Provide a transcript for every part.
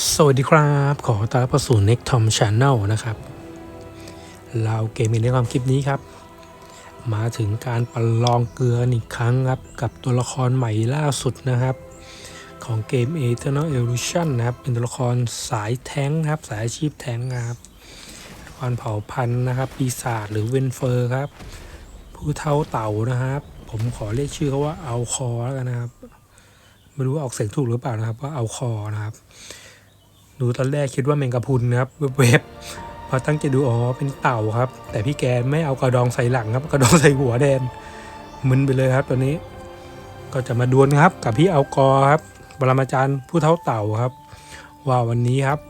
สวัสดีครับ ขอต้อนรับเข้าสู่ Next Tom Channel นะครับ เราเกมในความคลิปนี้ครับ มาถึงการประลองเกลืออีกครั้งครับ กับตัวละครใหม่ล่าสุดนะครับ ของเกม Eternal Evolution นะครับ เป็นตัวละครสายแท้งครับ สายอาชีพแท้งครับตัวละครเผาพันธุ์นะครับ ปีศาจหรือเวนเฟอร์ครับ ผู้เท่าเต่านะครับ ผมขอเรียกชื่อเขาว่าเอาคอแล้วกันนะครับ ไม่รู้ออกเสียงถูกหรือเปล่านะครับว่าเอาคอนะครับ ดูตอนแรกคิดว่าแมงกะพรุนครับเว็บพอตั้งใจดูอ๋อเป็นเต่าครับ แต่พี่แกไม่เอากระดองใส่หลังครับกระดองใส่หัวแดนมึนไปเลยครับตอนนี้ ก็จะมาดวลครับ กับพี่เอากอครับบรมาจารย์ผู้เท่าเต่าครับ ว่าวันนี้ครับ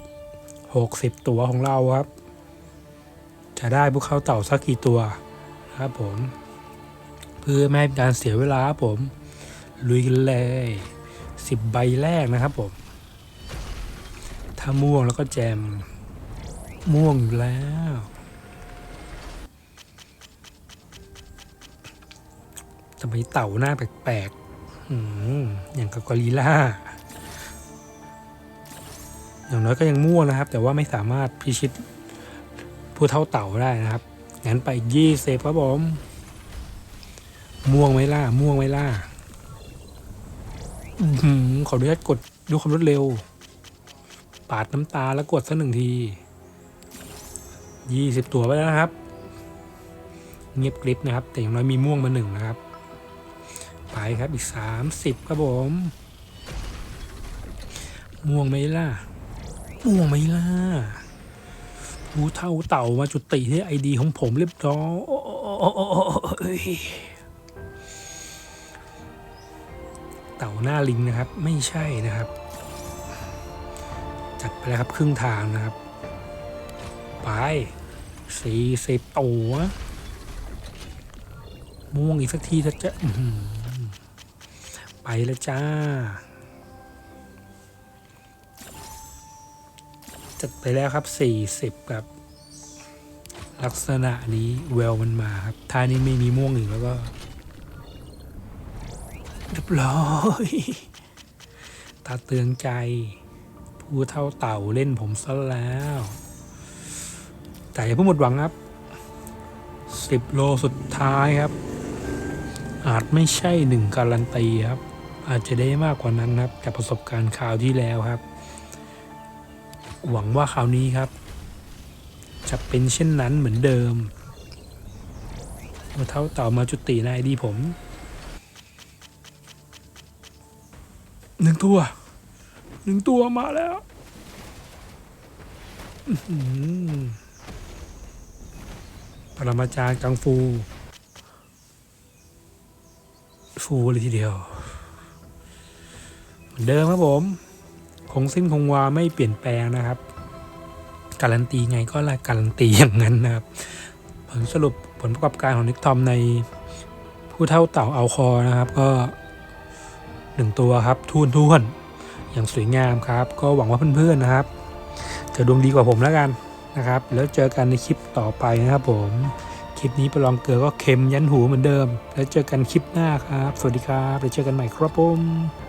หกสิบตัวของเราครับ จะได้พวกเขาเต่าสักกี่ตัวครับผม เพื่อไม่ให้การเสียเวลาผมลุยกันเลยสิบใบแรกนะครับผม ถ้าม่วงแล้วก็แจม ม่วงอยู่แล้ว ทำไมเต่าหน้าแปลกๆอย่างกับกอริล่า อย่างน้อยก็ยังม่วงนะครับ แต่ว่าไม่สามารถพิชิตผู้เท่าเต่าได้นะครับ งั้นไปยี่เซฟครับผม ม่วงไหมล่ะม่วงไหมล่ะอื้อหือขออนุญาตกดดูความรวดเร็ว ปาดน้ำตาแล้วกดสักหนึ่งทียี่สิบตัวไปแล้วนะครับ เงียบกริบนะครับ แต่อย่างน้อยมีม่วงมาหนึ่งนะครับ ไปครับอีกสามสิบครับผม ม่วงไหมล่ะ ม่วงไหมล่ะผู้เท่าเต่ามาจุติที่ไอดีของผมเรียบร้อยเต่าหน้าลิงนะครับ ไม่ใช่นะครับ จัดไปแล้วครับครึ่งทางนะครับ ไปสี่สิบตัวม่วงอีกสักทีจะจะไปแล้วจ้า จัดไปแล้วครับสี่สิบครับ ลักษณะนี้แววมันมาครับท่านี้ไม่มีม่วงอีกแล้วก็เรียบร้อยตาเตืองใจ ผู้เท่าเต่าเล่นผมซะแล้ว แต่อย่าเพิ่งหมดหวังครับสิบโลสุดท้ายครับ อาจไม่ใช่หนึ่งการันตีครับ อาจจะได้มากกว่านั้นครับจากประสบการณ์คราวที่แล้วครับ หวังว่าคราวนี้ครับ จะเป็นเช่นนั้นเหมือนเดิมผู้เท่าเต่ามาจุตินไอดีผมหนึ่งตัว หนึ่งตัวมาแล้วปรมาจารย์กังฟู ฟูเลยทีเดียว เหมือนเดิมครับผมคงสิ้นคงวาไม่เปลี่ยนแปลงนะครับ การันตีไงก็ละการันตีอย่างนั้นนะครับ ผลสรุปผลประกอบการของนิกทอมในผู้เท่าเต่าเอาคอนะครับ ก็หนึ่งตัวครับทุ่นทุ่น อย่างสวยงามครับ ก็หวังว่าเพื่อนๆนะครับจะดวงดีกว่าผมแล้วกันนะครับ แล้วเจอกันในคลิปต่อไปนะครับผม คลิปนี้ประลองเกลือก็เค็มยันหูเหมือนเดิม แล้วเจอกันคลิปหน้าครับ สวัสดีครับแล้วเจอกันใหม่ครับผม